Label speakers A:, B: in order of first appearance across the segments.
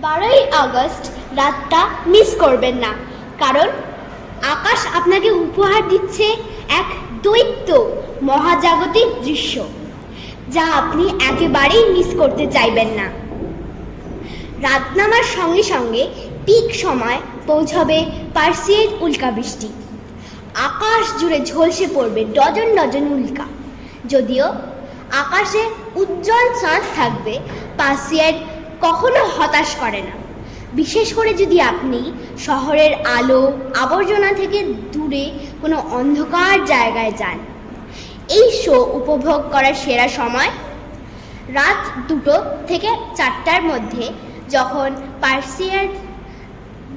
A: বারোই আগস্ট রাতটা মিস করবেন না। কারণ আকাশ আপনাকে উপহার দিচ্ছে এক দৈত্য মহাজাগতিক দৃশ্য, যা আপনি একেবারেই মিস করতে চাইবেন না। রাত নামার সঙ্গে সঙ্গে পিক সময় পৌঁছবে পার্সিয়ের উল্কা বৃষ্টি। আকাশ জুড়ে ঝলসে পড়বে ডজন ডজন উল্কা। যদিও আকাশে উজ্জ্বল চাঁদ থাকবে পার্সিয়ার কখনো হতাশ করে না। বিশেষ করে যদি আপনি শহরের আলো, আবর্জনা থেকে দূরে কোনো অন্ধকার জায়গায় যান। এই শো উপভোগ করার সেরা সময়? রাত দুটো থেকে চারটার মধ্যে যখন পার্সিয়ার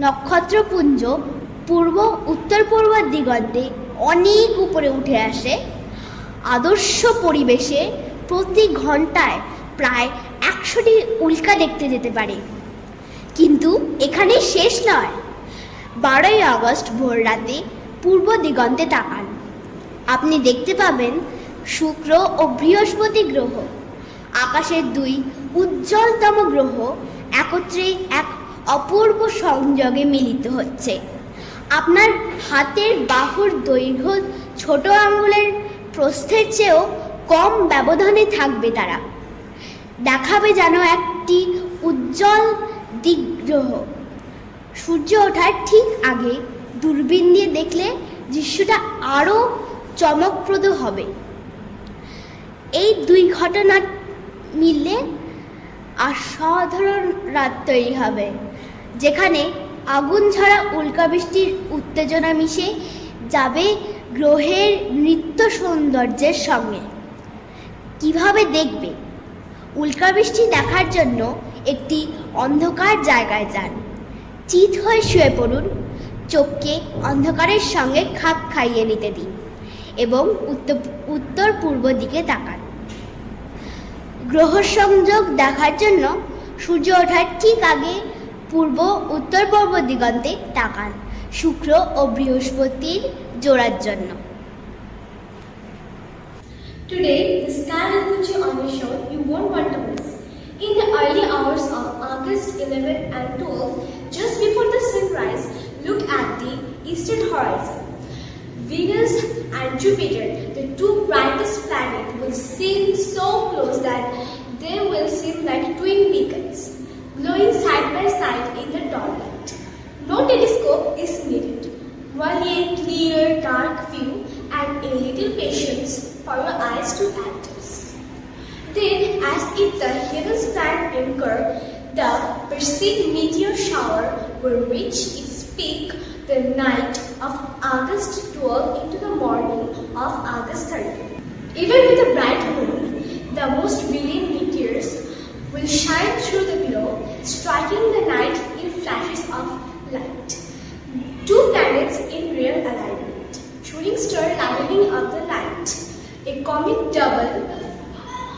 A: নক্ষত্রপুঞ্জ পূর্ব, উত্তর পূর্ব দিগন্তে অনেক উপরে উঠে আসে, আদর্শ পরিবেশে প্রতি ঘন্টায় প্রায় একশোটি উল্কা দেখতে যেতে পারে। কিন্তু এখানে শেষ নয়। বারোই আগস্ট ভোর রাতে পূর্ব দিগন্তে তাকান। আপনি দেখতে পাবেন শুক্র ও বৃহস্পতি গ্রহ। আকাশের দুই উজ্জ্বলতম গ্রহ একত্রে এক অপূর্ব সংযোগে মিলিত হচ্ছে। আপনার হাতের বাহুর দৈর্ঘ্য ছোট আঙুলের প্রস্থের চেয়েও কম ব্যবধানে থাকবে তারা। দেখাবে যেন একটি উজ্জ্বল দিগ্গ্রহ সূর্য ওঠার ঠিক আগে দূরবীন দিয়ে দেখলে দৃশ্যটা আরও চমকপ্রদ হবে। এই দুই ঘটনা মিললে অসাধারণ রাত তৈরি হবে, যেখানে আগুন ঝরা উল্কাবৃষ্টির উত্তেজনা মিশে যাবে গ্রহের নৃত্য সৌন্দর্যের সঙ্গে। কীভাবে দেখবে? উল্কাবৃষ্টি দেখার জন্য একটি অন্ধকার জায়গায় যান। চিত হয়ে শুয়ে পড়ুন। চোখকে অন্ধকারের সঙ্গে খাপ খাইয়ে নিতে দিন এবং উত্তর উত্তর পূর্ব দিকে তাকান। গ্রহ সংযোগ দেখার জন্য সূর্য ওঠার ঠিক আগে পূর্ব উত্তর পূর্ব দিগন্তে তাকান শুক্র ও বৃহস্পতির জোড়ার জন্য।
B: Today, the sky will August 11 and 12, just before the sunrise, look at the eastern horizon. Venus and Jupiter, the two brightest planets, will seem so close that they will seem like twin beacons, glowing side by side in the dawnlight. No telescope is needed. Only a clear, dark view and a little patience for your eyes to adjust. Then, as if the heavens stand anchor, the perceived meteor shower will reach its peak the night of August 12 into the morning of August 13. Even with a bright moon, the most brilliant meteors will shine through the glow, striking the night in flashes of light. Two planets in real alignment, shooting star lighting up the night. A comic double,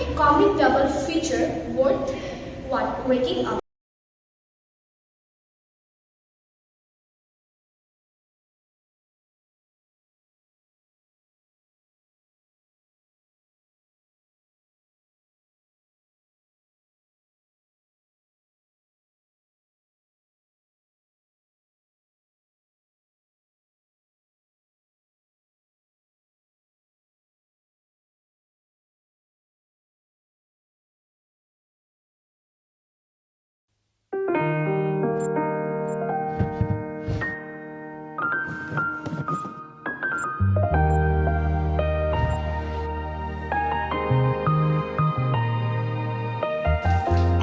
B: a comic double feature worth what waking up.